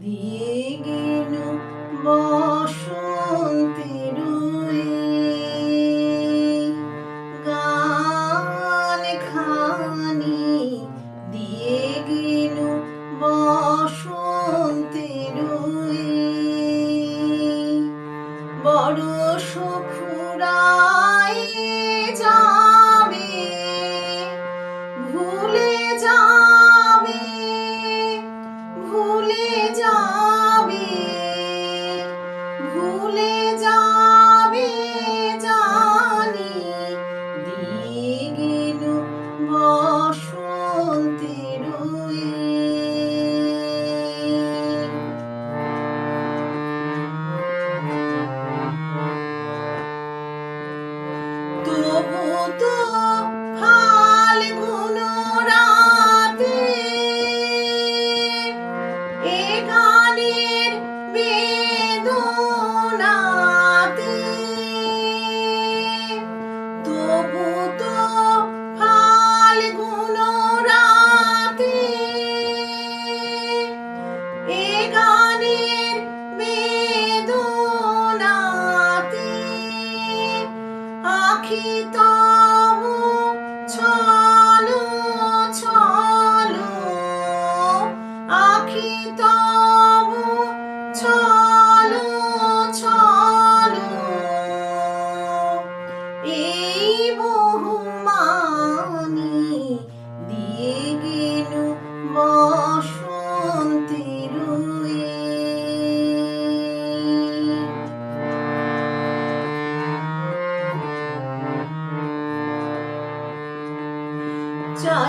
দিয়ে গেল বসন্তের গান খানি দিয়ে গেল বসন্তের বড় ফুরায় বসন্তের আখি তব ছলো ছলো আখি তব ছলো ছলো এই বহুমানি দিয়ে গেল বসন্তের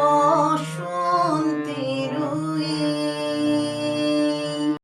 more.